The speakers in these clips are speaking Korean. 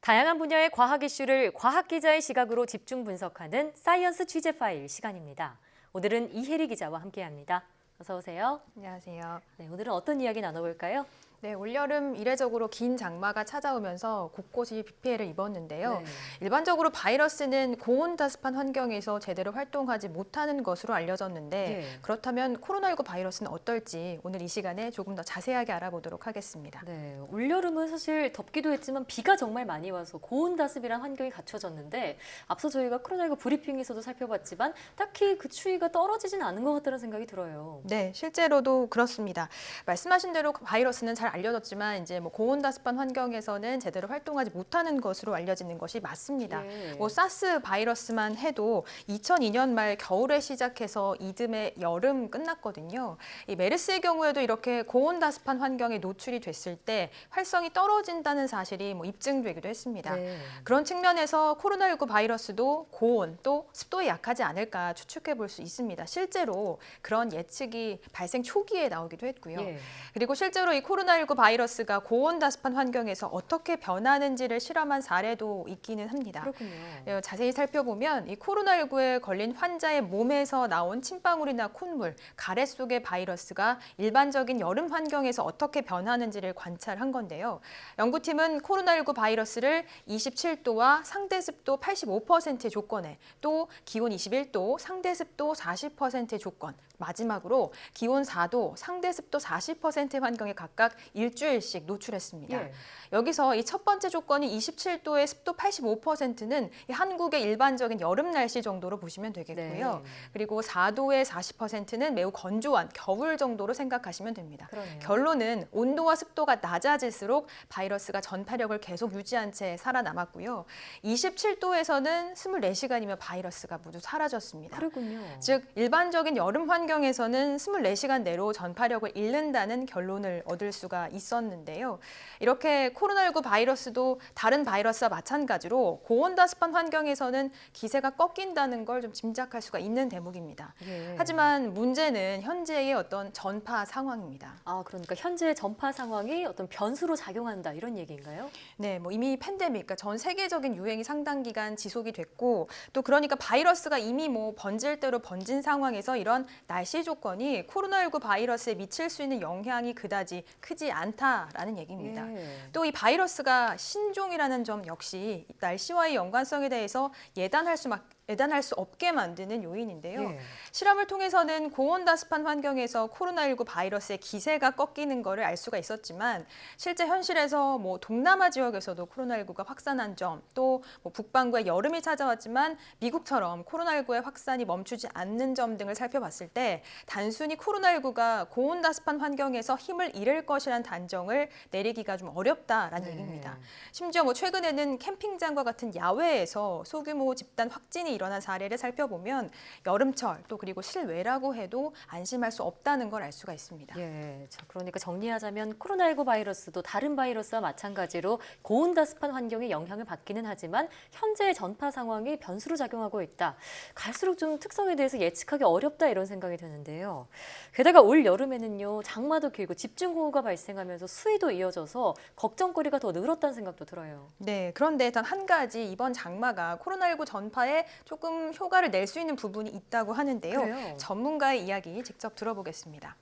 다양한 분야의 과학 이슈를 과학 기자의 시각으로 집중 분석하는 사이언스 취재 파일 시간입니다. 오늘은 이혜리 기자와 함께합니다. 어서 오세요. 안녕하세요. 네, 오늘은 어떤 이야기 나눠볼까요? 네, 올여름 이례적으로 긴 장마가 찾아오면서 곳곳이 비 피해를 입었는데요. 네. 일반적으로 바이러스는 고온다습한 환경에서 제대로 활동하지 못하는 것으로 알려졌는데 예. 그렇다면 코로나19 바이러스는 어떨지 오늘 이 시간에 조금 더 자세하게 알아보도록 하겠습니다. 네, 올여름은 사실 덥기도 했지만 비가 정말 많이 와서 고온다습이란 환경이 갖춰졌는데 앞서 저희가 코로나19 브리핑에서도 살펴봤지만 딱히 그 추위가 떨어지진 않은 것 같다는 생각이 들어요. 네, 실제로도 그렇습니다. 말씀하신 대로 바이러스는 잘 알려졌지만 이제 뭐 고온다습한 환경에서는 제대로 활동하지 못하는 것으로 알려지는 것이 맞습니다. 예. 뭐 사스 바이러스만 해도 2002년 말 겨울에 시작해서 이듬해 여름 끝났거든요. 이 메르스의 경우에도 이렇게 고온다습한 환경에 노출이 됐을 때 활성이 떨어진다는 사실이 뭐 입증되기도 했습니다. 네. 그런 측면에서 코로나19 바이러스도 고온 또 습도에 약하지 않을까 추측해 볼 수 있습니다. 실제로 그런 예측이 발생 초기에 나오기도 했고요. 예. 그리고 실제로 이 코로나 19 바이러스가 고온다습한 환경에서 어떻게 변하는지를 실험한 사례도 있기는 합니다. 그렇군요. 어, 자세히 살펴보면 이 코로나19에 걸린 환자의 몸에서 나온 침방울이나 콧물, 가래 속의 바이러스가 일반적인 여름 환경에서 어떻게 변하는지를 관찰한 건데요. 연구팀은 코로나19 바이러스를 27도와 상대 습도 85%의 조건에 또 기온 21도, 상대 습도 40%의 조건, 마지막으로 기온 4도, 상대 습도 40%의 환경에 각각 일주일씩 노출했습니다. 예. 여기서 이 첫 번째 조건이 27도의 습도 85%는 한국의 일반적인 여름 날씨 정도로 보시면 되겠고요. 네. 그리고 4도의 40%는 매우 건조한 겨울 정도로 생각하시면 됩니다. 그러네요. 결론은 온도와 습도가 낮아질수록 바이러스가 전파력을 계속 유지한 채 살아남았고요. 27도에서는 24시간이면 바이러스가 모두 사라졌습니다. 그렇군요. 즉 일반적인 여름 환경에서는 24시간 내로 전파력을 잃는다는 결론을 얻을 수가 있었는데요. 이렇게 코로나19 바이러스도 다른 바이러스와 마찬가지로 고온다습한 환경에서는 기세가 꺾인다는 걸 좀 짐작할 수가 있는 대목입니다. 예. 하지만 문제는 현재의 어떤 전파 상황입니다. 아, 그러니까 현재 전파 상황이 어떤 변수로 작용한다 이런 얘기인가요? 네, 뭐 이미 팬데믹, 그러니까 전 세계적인 유행이 상당 기간 지속이 됐고 또 그러니까 바이러스가 이미 뭐 번질 대로 번진 상황에서 이런 날씨 조건이 코로나19 바이러스에 미칠 수 있는 영향이 그다지 크지 않다라는 얘기입니다. 예. 또이 바이러스가 신종이라는 점 역시 이 날씨와의 연관성에 대해서 예단할 수 막, 예단할 수 없게 만드는 요인인데요. 예. 실험을 통해서는 고온다습한 환경에서 코로나19 바이러스의 기세가 꺾이는 것을 알 수가 있었지만 실제 현실에서 뭐 동남아 지역에서도 코로나19가 확산한 점, 또 뭐 북반구에 여름이 찾아왔지만 미국처럼 코로나19의 확산이 멈추지 않는 점 등을 살펴봤을 때 단순히 코로나19가 고온다습한 환경에서 힘을 잃을 것이라는 단정을 내리기가 좀 어렵다라는 네. 얘기입니다. 심지어 뭐 최근에는 캠핑장과 같은 야외에서 소규모 집단 확진이 일어난 사례를 살펴보면 여름철 또 그리고 실외라고 해도 안심할 수 없다는 걸 알 수가 있습니다. 예, 자, 그러니까 정리하자면 코로나19 바이러스도 다른 바이러스와 마찬가지로 고온다습한 환경에 영향을 받기는 하지만 현재의 전파 상황이 변수로 작용하고 있다. 갈수록 좀 특성에 대해서 예측하기 어렵다 이런 생각이 드는데요. 게다가 올 여름에는요 장마도 길고 집중호우가 발생하면서 수위도 이어져서 걱정거리가 더 늘었다는 생각도 들어요. 네, 그런데 단한 가지 이번 장마가 코로나19 전파에 조금 효과를 낼 수 있는 부분이 있다고 하는데요. 그래요? 전문가의 이야기 직접 들어보겠습니다.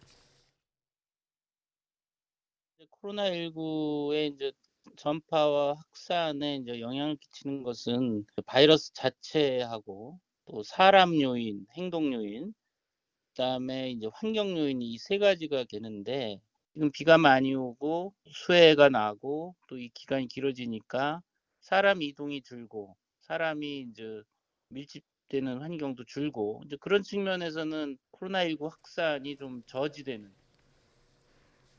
코로나19의 이제 전파와 확산에 이제 영향을 끼치는 것은 그 바이러스 자체하고 또 사람 요인, 행동 요인, 그다음에 이제 환경 요인이 이 세 가지가 되는데 지금 비가 많이 오고 수해가 나고 또 이 기간이 길어지니까 사람 이동이 줄고 사람이 이제 밀집되는 환경도 줄고 이제 그런 측면에서는 코로나19 확산이 좀 저지되는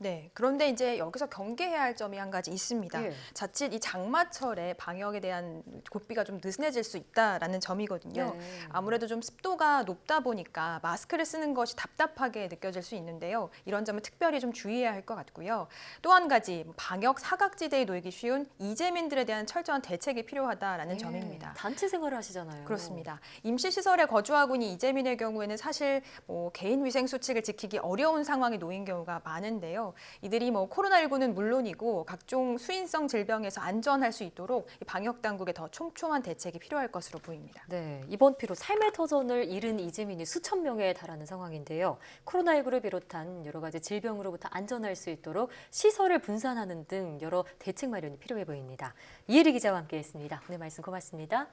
네, 그런데 이제 여기서 경계해야 할 점이 한 가지 있습니다. 예. 자칫 이 장마철에 방역에 대한 고삐가 좀 느슨해질 수 있다라는 점이거든요. 네. 아무래도 좀 습도가 높다 보니까 마스크를 쓰는 것이 답답하게 느껴질 수 있는데요. 이런 점을 특별히 좀 주의해야 할 것 같고요. 또 한 가지 방역 사각지대에 놓이기 쉬운 이재민들에 대한 철저한 대책이 필요하다라는 예, 점입니다. 단체 생활을 하시잖아요. 그렇습니다. 임시시설에 거주하고 있는 이재민의 경우에는 사실 뭐 개인 위생 수칙을 지키기 어려운 상황에 놓인 경우가 많은데요. 이들이 뭐 코로나19는 물론이고 각종 수인성 질병에서 안전할 수 있도록 이 방역 당국의 더 촘촘한 대책이 필요할 것으로 보입니다. 네, 이번 피로 삶의 터전을 잃은 이재민이 수천 명에 달하는 상황인데요. 코로나19를 비롯한 여러 가지 질병으로부터 안전할 수 있도록 시설을 분산하는 등 여러 대책 마련이 필요해 보입니다. 이혜리 기자와 함께했습니다. 오늘 말씀 고맙습니다.